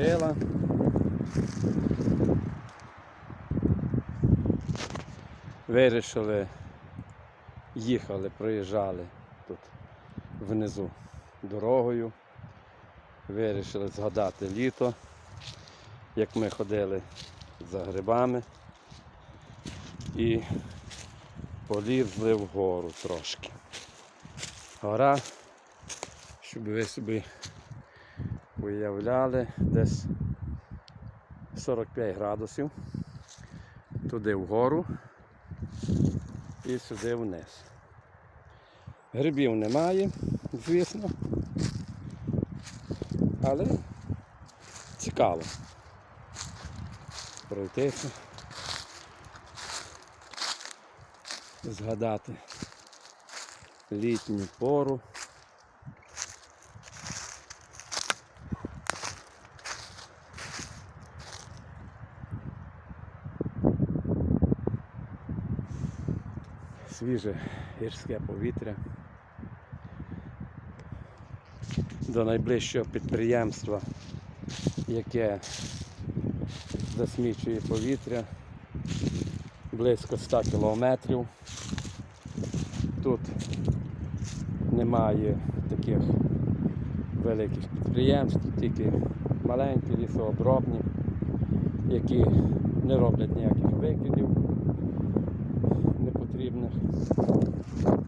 зробила. Вирішили, їхали, проїжджали тут внизу дорогою. Вирішили згадати літо, як ми ходили за грибами і полізли вгору трошки. Гора, щоб ви собі уявляли, десь 45 градусів. Туди вгору і сюди вниз. Грибів немає, звісно. Але цікаво пройтися, згадати літню пору. Свіже гірське повітря. До найближчого підприємства, яке засмічує повітря близько 100 кілометрів. Тут немає таких великих підприємств, тільки маленькі лісообробні, які не роблять ніяких викидів непотрібних.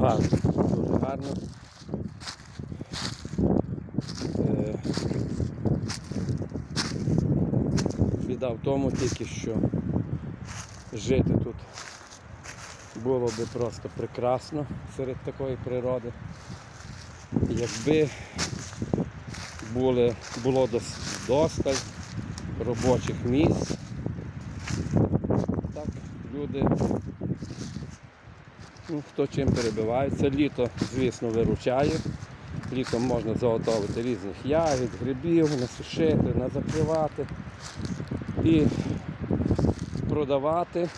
Гарно, дуже гарно. Е, Біда в тому тільки, що жити тут було би просто прекрасно серед такої природи. Якби були, було дос- досталь робочих місць, люди ну, хто чим перебивається. Літо, звісно, виручає. Літом можна заготовити різних ягід, грибів, насушити, назакривати і продавати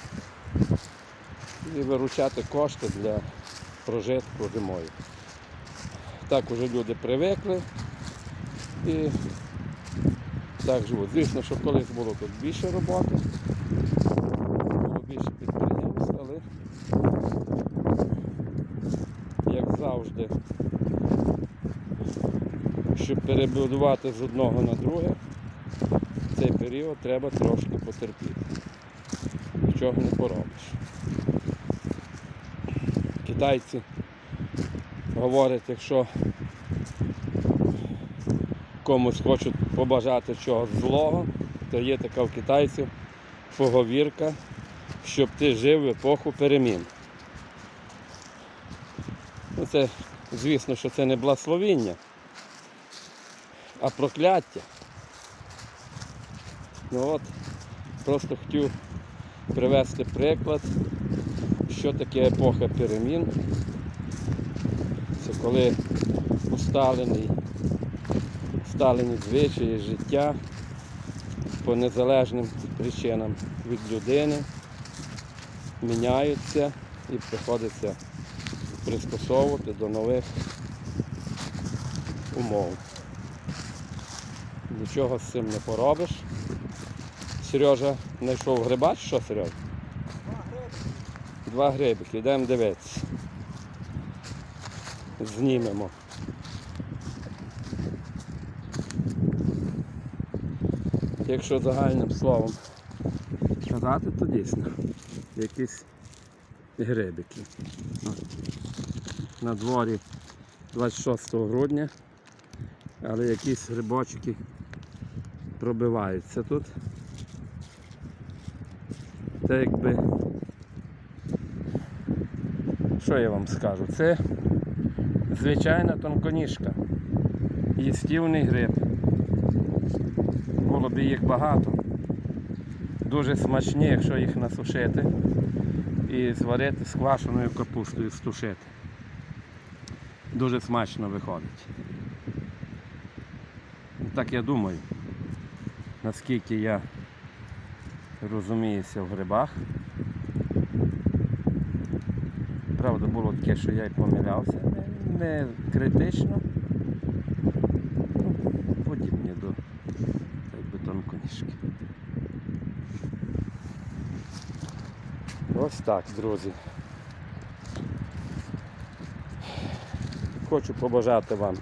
і виручати кошти для прожитку зимою. Так уже люди привикли і так живуть. Звісно, що колись було тут більше роботи, більше підприємств, але як завжди, щоб перебудувати з одного на друге, в цей період треба трошки потерпіти. Нічого не поробиш. Китайці говорять, якщо комусь хочуть побажати чогось злого, то є така в китайців поговірка, щоб ти жив в епоху перемін. Ну, це, звісно, що це не благословіння, а прокляття. Ну от, просто хотів привести приклад, що таке епоха перемін. Це коли усталений, усталені звичаї життя по незалежним причинам від людини міняються і приходиться пристосовувати до нових умов. Нічого з цим не поробиш. Сережа знайшов гриба, чи що Сережа? Два грибики, йдемо дивитися. Знімемо. Якщо загальним словом сказати, то дійсно якісь грибики. На дворі 26 грудня, але якісь грибочки пробиваються тут. Це якби, що я вам скажу? Це звичайна тонконіжка, їстівний гриб. Було б їх багато. Дуже смачні, якщо їх насушити і зварити з квашеною капустою, стушити. Дуже смачно виходить. Так я думаю, наскільки я розуміюся в грибах. Правда, було таке, що я й помилявся, не, критично. Так, друзі. Хочу побажати вам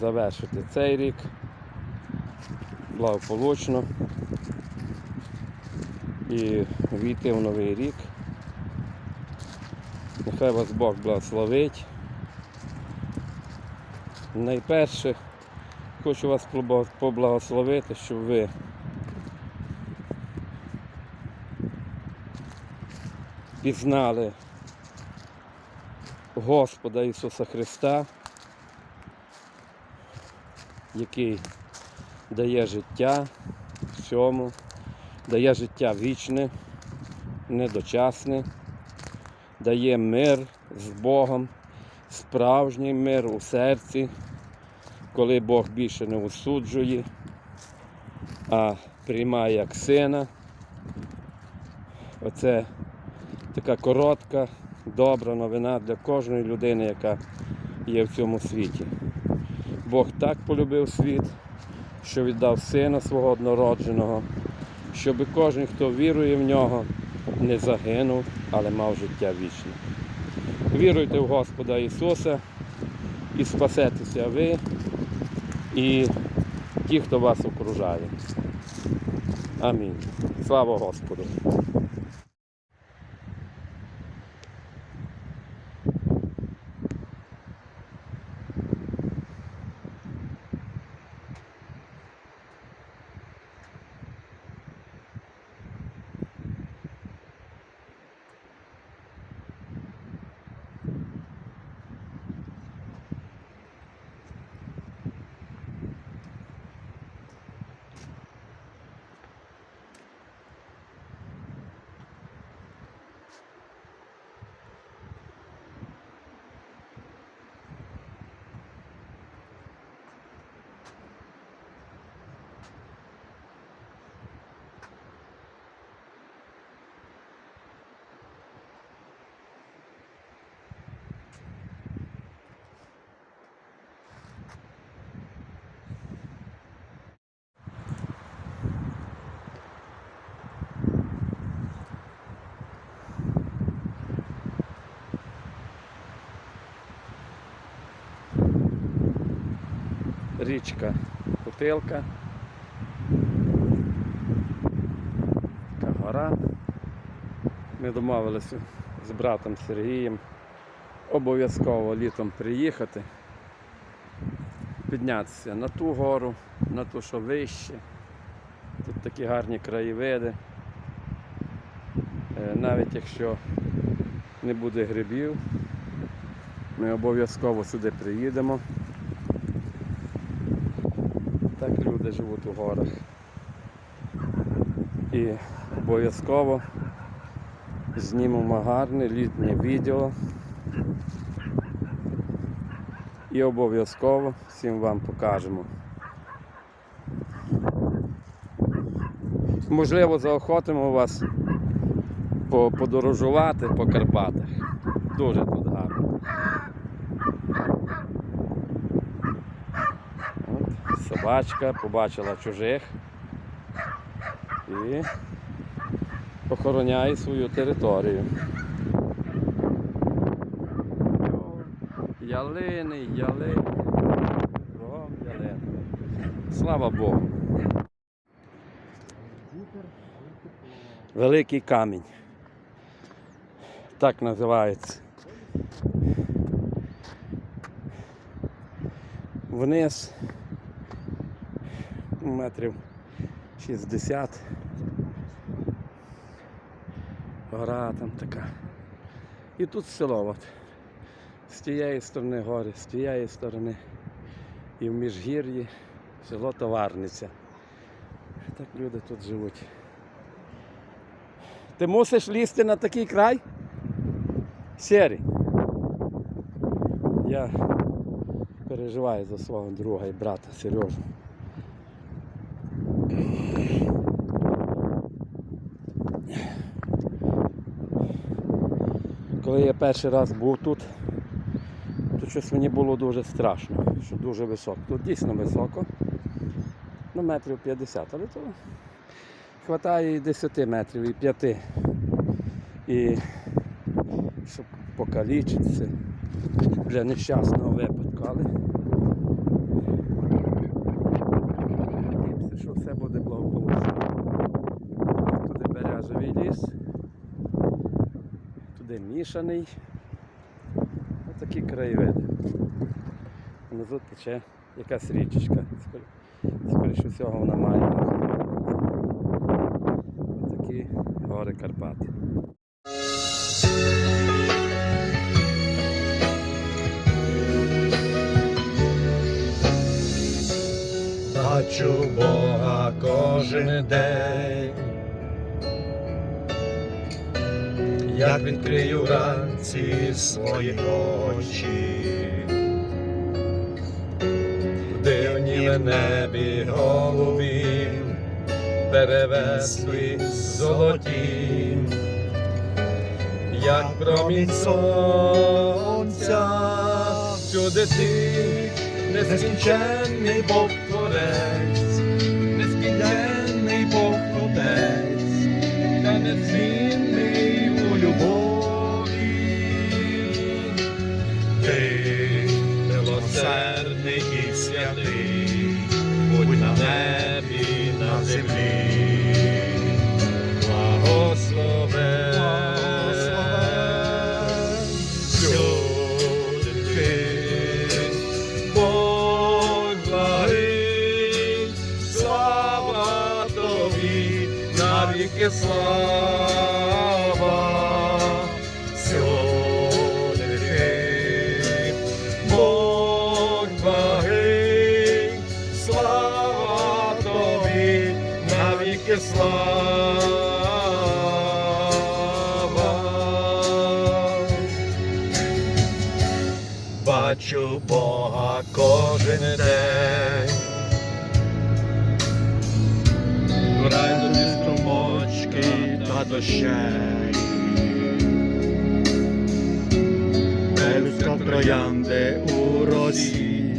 завершити цей рік благополучно і війти в новий рік. Нехай вас Бог благословить. Найперше хочу вас поблагословити, щоб ви пізнали Господа Ісуса Христа, який дає життя всьому, дає життя вічне, недочасне, дає мир з Богом, справжній мир у серці, коли Бог більше не осуджує, а приймає як сина. Оце така коротка, добра новина для кожної людини, яка є в цьому світі. Бог так полюбив світ, що віддав сина свого однородженого, щоб кожен, хто вірує в нього, не загинув, але мав життя вічне. Віруйте в Господа Ісуса і спасетеся ви і ті, хто вас окружає. Амінь. Слава Господу! Річка Путилка. Така гора. Ми домовилися з братом Сергієм обов'язково літом приїхати, піднятися на ту гору, на ту, що вище. Тут такі гарні краєвиди. Е, Навіть якщо не буде грибів, ми обов'язково сюди приїдемо. Так люди живуть у горах. І обов'язково знімемо гарне літнє відео. І обов'язково всім вам покажемо. Можливо, заохотимо вас подорожувати по Карпатах. Дуже тут гарно. От, собачка побачила чужих і охороняє свою територію. Ялини, ялини, кругом ялини. Слава Богу. Великий камінь. Так називається. Вниз метрів 60. Гора там така. І тут село. От. З тієї сторони гори, з тієї сторони. І в міжгір'ї село Товарниця. Так люди тут живуть. Ти мусиш лізти на такий край? Сірий. Я переживаю за свого друга і брата Сережу. Коли я перший раз був тут, то щось мені було дуже страшно, що дуже високо. Тут дійсно високо. Ну, метрів 50, але то вистачає і 10 метрів, і 5. І щоб покалічитися для нещасного випадку, але надіємося, що все буде благополучно. От Туди березовий ліс, туди мішаний. Ось такі краєвиди. Внизу тече якась річечка. Скорі- Скоріше всього вона має. Ось такі гори Карпати. Бачу Бога кожен день, як відкрию вранці свої очі, в дивні небі голубі, перевесли золоті, як промінь сонця, всюди ти нескінченний Бог слава. Бачу Бога кожен день. Дощей. Пелюстка троянди у росі,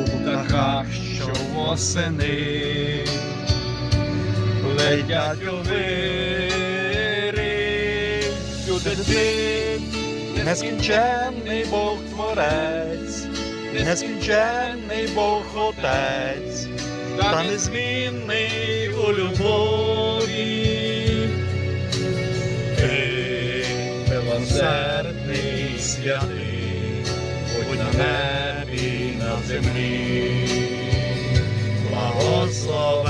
у птахах, що восени летять у вирі, сюди ти нескінченний Бог Творець, нескінченний Бог Отець, та незмінний у любові. Небі, на землі, благословен.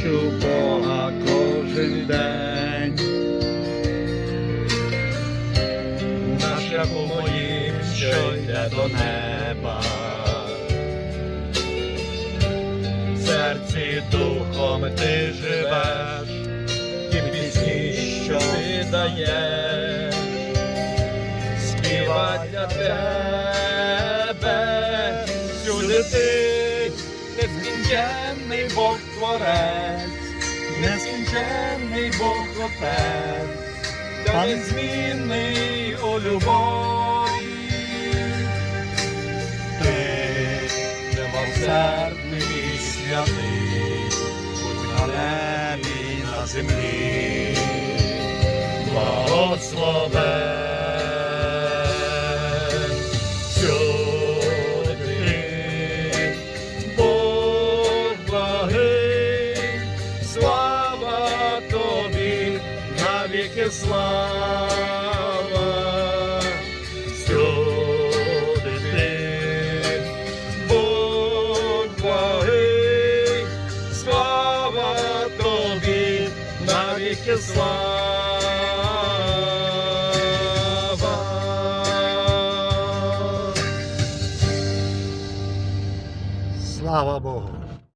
Бачу Бога кожен день. На шляху моїм, що йде до неба. В серці духом ти живеш, ті пісні, що ти даєш, співать для тебе, всюди ти, нескінченний Бог Творець, нескінченний Бог Отець, та незмінний у любові. Ти милосердний і святий, будь на небі, на землі, благословен. навіки